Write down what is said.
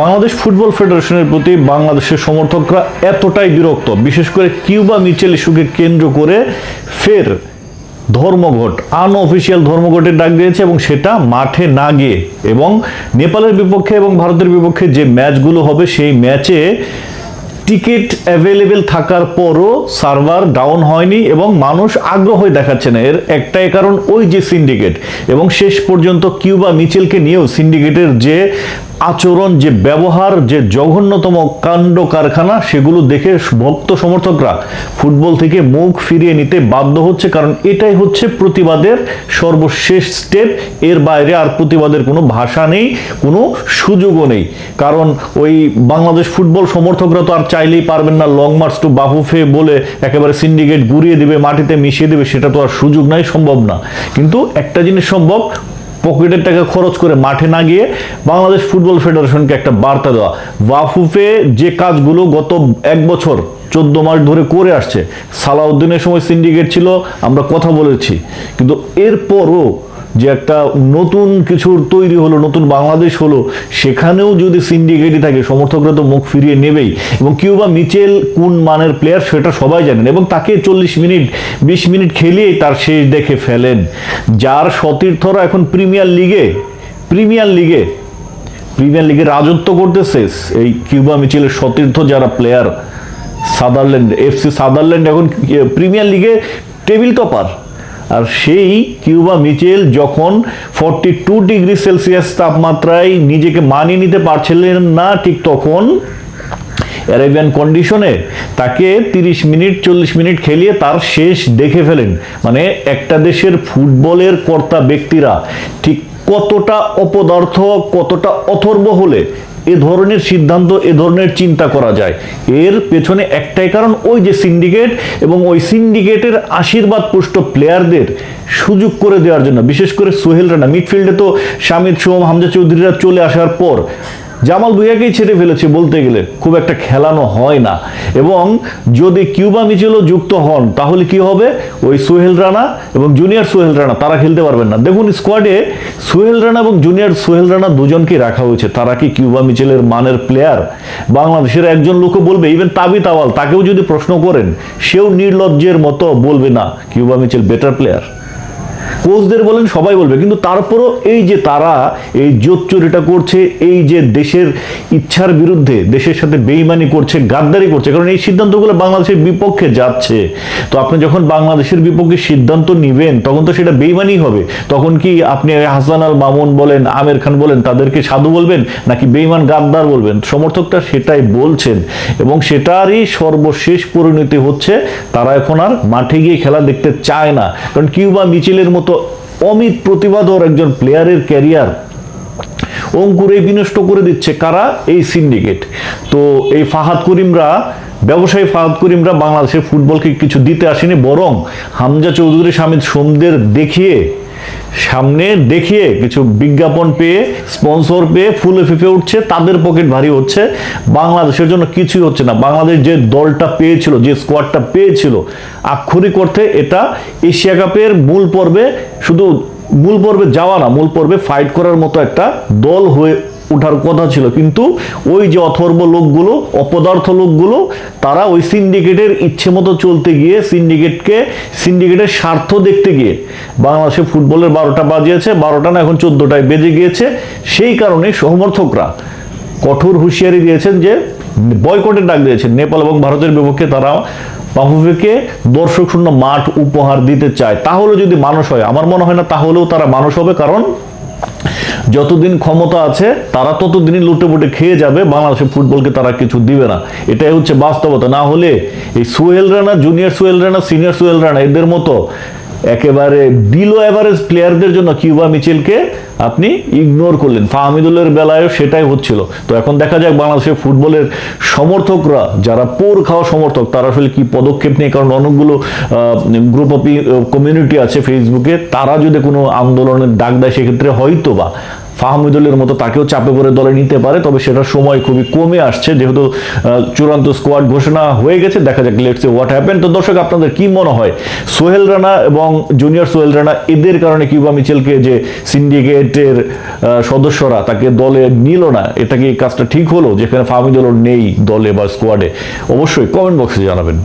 Bangladesh football ফেডারেশনের প্রতি বাংলাদেশের সমর্থকরা এতটাই বিরক্ত। বিশেষ করে কিউবা মিচেল ইস্যুকে কেন্দ্র করে ফের ধর্মঘট আনঅফিসিয়াল ধর্মঘটের ডাক দিয়েছে এবং সেটা মাঠে না গিয়ে এবং নেপালের বিপক্ষে এবং ভারতের বিপক্ষে যে ম্যাচগুলো হবে সেই ম্যাচে টিকিট অ্যাভেলেবেল থাকার পরও সার্ভার ডাউন হয়নি এবং মানুষ আগ্রহই দেখাচ্ছে না। এর একটাই কারণ ওই যে সিন্ডিকেট এবং শেষ পর্যন্ত কিউবা মিচেলকে নিয়েও সিন্ডিকেটের যে আচরণ, যে ব্যবহার, যে জঘন্যতম কাণ্ড কারখানা, সেগুলো দেখে ভক্ত সমর্থকরা ফুটবল থেকে মুখ ফিরিয়ে নিতে বাধ্য হচ্ছে, কারণ এটাই হচ্ছে প্রতিবাদের সর্বশেষ স্টেপ। এর বাইরে আর প্রতিবাদের কোনো ভাষা নেই, কোনো সুযোগও নেই। কারণ ওই বাংলাদেশ ফুটবল সমর্থকরা তো আর চাইলেই পারবেন না লং মার্চ টু বাফুফে বলে একেবারে সিন্ডিকেট ঘুরিয়ে দেবে, মাটিতে মিশিয়ে দেবে, সেটা তো আর সুযোগ নাই, সম্ভব না। কিন্তু একটা জিনিস সম্ভব পকেটের টাকা খরচ করে মাঠে না গিয়ে বাংলাদেশ ফুটবল ফেডারেশনকে একটা বার্তা দেওয়া। ওয়াফুফে যে কাজগুলো গত এক বছর চোদ্দ মাস ধরে করে আসছে, সালাউদ্দিনের সময় সিন্ডিকেট ছিল, আমরা কথা বলেছি। কিন্তু এরপরও যে একটা নতুন কিছুর তৈরি হলো, নতুন বাংলাদেশ হলো, সেখানেও যদি সিন্ডিকেটই থাকে, সমর্থকরা তো মুখ ফিরিয়ে নেবেই। এবং কিউবা মিচেল কোন মানের প্লেয়ার সেটা সবাই জানেন। এবং তাকে চল্লিশ মিনিট, বিশ মিনিট খেলিয়েই তার শেষ দেখে ফেলেন। যার সতীর্থরা এখন প্রিমিয়ার লিগে প্রিমিয়ার লিগে প্রিমিয়ার লিগে রাজত্ব করতেছে, এই কিউবা মিচেলের সতীর্থ যারা প্লেয়ার সাদারল্যান্ড, এফসি সাদারল্যান্ড এখন, প্রিমিয়ার লিগে টেবিল টপার। আর সেই কিউবা মিচেল যখন ফর্টি টু ডিগ্রি সেলসিয়াস তাপমাত্রায় নিজেকে মানিয়ে নিতে পারছিলেন না, ঠিক তখন অ্যারেবিয়ান কন্ডিশনে তাকে তিরিশ মিনিট, চল্লিশ মিনিট খেলিয়ে তার শেষ দেখে ফেলেন। মানে একটা দেশের ফুটবলের কর্তা ব্যক্তিরা ঠিক কতটা অপদার্থ, কতটা অথর্ব হলে এ ধরনের সিদ্ধান্ত, এ ধরনের চিন্তা করা যায়। এর পেছনে একটাই কারণ ওই যে সিন্ডিকেট এবং ওই সিন্ডিকেটের আশীর্বাদ পুষ্ট প্লেয়ারদের সুযোগ করে দেওয়ার জন্য। বিশেষ করে সোহেল রানা মিডফিল্ডে তো শামিদ সোম, হামজা চৌধুরীরা চলে আসার পর জামাল ভুইয়াকেই ছেড়ে ফেলেছে বলতে গেলে। খুব একটা খেলানো হয় না। এবং যদি কিউবা মিচেলও যুক্ত হন, তাহলে কি হবে? ওই সোহেল রানা এবং জুনিয়র সোহেল রানা, তারা খেলতে পারবেন না। দেখুন স্কোয়াডে সোহেল রানা এবং জুনিয়র সোহেল রানা দুজনকে রাখা হয়েছে। তারা কি কিউবা মিচেলের মানের প্লেয়ার বাংলাদেশের একজন লোকও বলবে ইভেন তাবি তাওয়াল তাকেও যদি প্রশ্ন করেন, সেও নির্লজ্জের মতো বলবে না, কিউবা মিচেল বেটার প্লেয়ার কোচদের বলেন, সবাই বলবে। কিন্তু তারপরও এই যে তারা, এই জোচ্চুরিটা করছে, এই যে দেশের ইচ্ছার বিরুদ্ধে দেশের সাথে বেইমানি করছে, গাদ্দারি করছে, কারণ এই সিদ্ধান্তগুলো বাংলাদেশের বিপক্ষে যাচ্ছে। তো আপনি যখন বাংলাদেশের বিপক্ষে সিদ্ধান্ত নিবেন, তখন তো সেটা বেইমানি হবে। তখন কি আপনি হাসান আল মামুন বলেন, আমির খান বলেন, তাদেরকে সাধু বলবেন, নাকি বেইমান গাদ্দার বলবেন? সমর্থকটা সেটাই বলছেন। এবং সেটারই সর্বশেষ পরিণতি হচ্ছে, তারা এখন আর মাঠে গিয়ে খেলা দেখতে চায় না। কারণ কিউবা মিচিলের মতো অমিত প্রতিবাদর একজন প্লেয়ারের ক্যারিয়ার অঙ্কুরে বিনষ্ট করে দিচ্ছে কারা? এই সিন্ডিকেট তো এই ফাহাদ করিমরা, ব্যবসায়ী ফাহাদ করিমরা বাংলাদেশের ফুটবলকে কিছু দিতে আসেনি, বরং হামজা চৌধুরী স্বামী সোমদের দেখিয়ে সামনে দেখিয়ে কিছু বিজ্ঞাপন পেয়ে, স্পন্সর পেয়ে ফুলে ফেঁপে উঠছে, তাদের পকেট ভারী হচ্ছে। বাংলাদেশের জন্য কিছুই হচ্ছে না। বাংলাদেশ যে দলটা পেয়েছিল, যে স্কোয়াডটা পেয়েছিল, আক্ষরিক অর্থে এটা এশিয়া কাপের মূল পর্বে, শুধু মূল পর্বে যাওয়া না, মূল পর্বে ফাইট করার মতো একটা দল হয়ে ওঠার কথা ছিল। কিন্তু ওই যে অথর্ব লোকগুলো, অপদার্থ লোকগুলো, তারা ওই সিন্ডিকেটের ইচ্ছে মতো চলতে গিয়ে সিন্ডিকেটকে সিন্ডিকেটের স্বার্থ দেখতে গিয়ে বাংলাদেশে ফুটবলের বারোটা বাজিয়েছে, বারোটা না, এখন চোদ্দটায় বেজে গিয়েছে। সেই কারণে সমর্থকরা কঠোর হুঁশিয়ারি দিয়েছেন যে বয়কটের ডাক দিয়েছেন। নেপাল এবং ভারতের বিপক্ষে তারা বাফুফেকে দর্শক শূন্য মাঠ উপহার দিতে চায়। তাহলে যদি মানুষ হয়, আমার মনে হয় না তাহলেও তারা মানুষ হবে, কারণ যতদিন ক্ষমতা আছে, তারা ততদিনই লুটেপুটে খেয়ে যাবে বাংলাদেশের ফুটবলকে তারা কিছু দিবে না। এটাই হচ্ছে বাস্তবতা। না হলে এই সোহেল রানা জুনিয়র সোহেল রানা সিনিয়র সোহেল রানা, এদের মতো একেবারে বিলো অ্যাভারেজ প্লেয়ারদের জন্য কিউবা মিচেলকে আপনি ইগনোর করলেন। ফাহমিদুলের বেলায়ও সেটাই হচ্ছিল। তো এখন দেখা যাক বাংলাদেশের ফুটবলের সমর্থকরা, যারা পোর খাওয়া সমর্থক, তারা আসলে কি পদক্ষেপ নিয়ে? কারণ অনেকগুলো গ্রুপ অফ কমিউনিটি আছে ফেসবুকে তারা যদি কোনো আন্দোলনের ডাক দেয়, সেক্ষেত্রে হয়তো বা ফাহমিদুলের মতো তাকেও চাপে করে দলে নিতে পারে, তবে সেটা সময় খুবই কমে আসছে, যেহেতু চূড়ান্ত স্কোয়াড ঘোষণা হয়ে গেছে। দেখা যাক লেটস হোয়াট হ্যাপেন তো দর্শক, আপনাদের কি মনে হয়? সোহেল রানা এবং জুনিয়র সোহেল রানা, এদের কারণে কিউবা মিচেলকে যে সিন্ডিকেটের সদস্যরা তাকে দলে নিল না, এটা কি কাজটা ঠিক হলো? যেখানে ফাহমিদুল নেই দলে বা স্কোয়াডে অবশ্যই কমেন্ট বক্সে জানাবেন।